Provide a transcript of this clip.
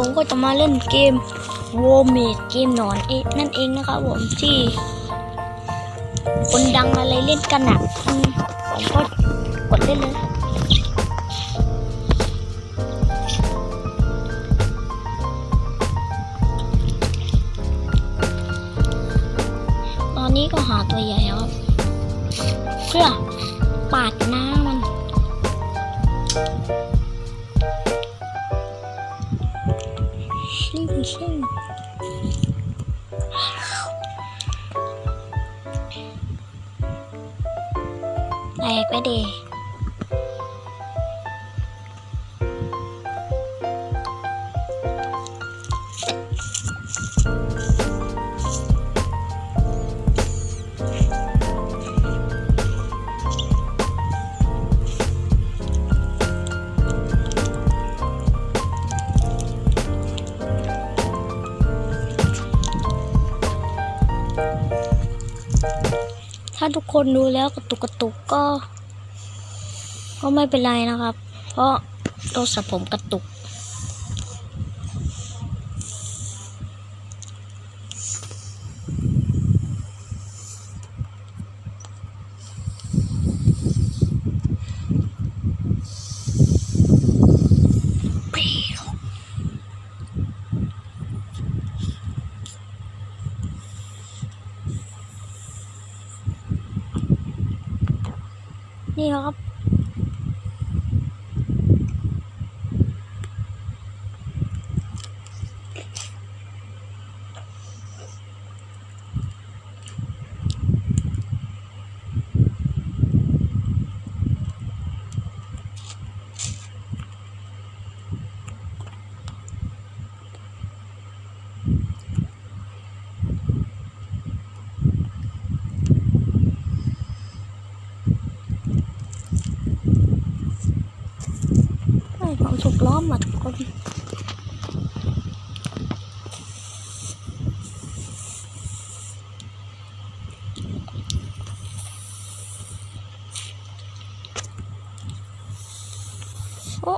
ผมก็จะมาเล่นเกมโวเมดเกมหนอนเอะนั่นเองนะครับผมที่คนดังอะไรเล่นกันหนักผมก็กดเล่นเลยตอนนี้ก็หาตัวใหญ่ครับเพื่อปาดหน้า ชิงชิงแตกไปเด ถ้าทุกคนดูแล้วกระตุกกระตุกก็ ก็ไม่เป็นไรนะครับ เพราะโทรศัพท์ผมกระตุก นี่ครับ ควาถูกล้อมมาทุกคนโอ้